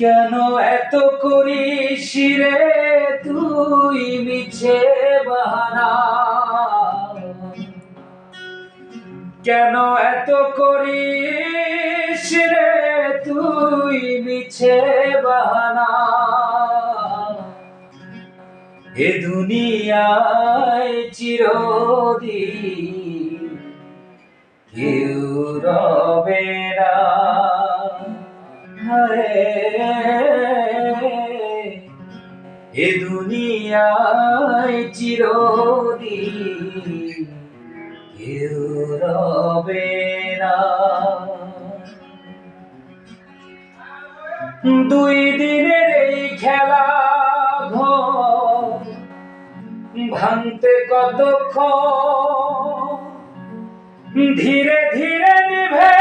কেন এত করিস রে তুই মিছে বাহানা? কেন এত করিস রে তুই মিছে বাহানা? এ দুনিয়ায় চিরদিন কেউ হায়, এ দুনিয়ায় চিরদিন কেউ রবে না। দুই দিনের এই খেলা ভাঙতে কতক্ষণ? ধীরে ধীরে নিভে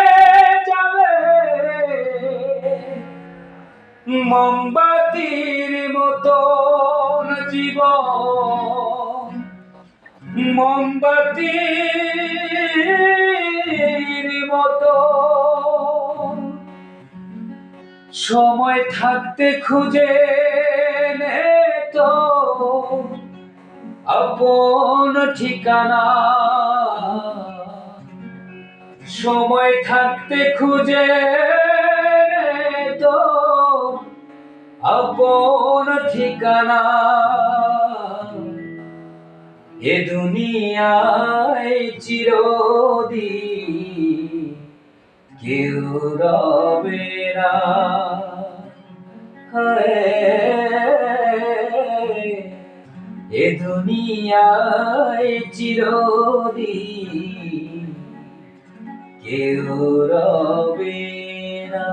মোমবাতির মতন জীবন। মোমবাতির মতন। সময় থাকতে খুঁজে তো। আপন ঠিকানা। সময় থাকতে খুঁজে আপন ঠিকানা। এ দুনিয়ায় চিরদিন কেউ রবে না। এ দুনিয়ায় চিরদিন কেউ রবে না।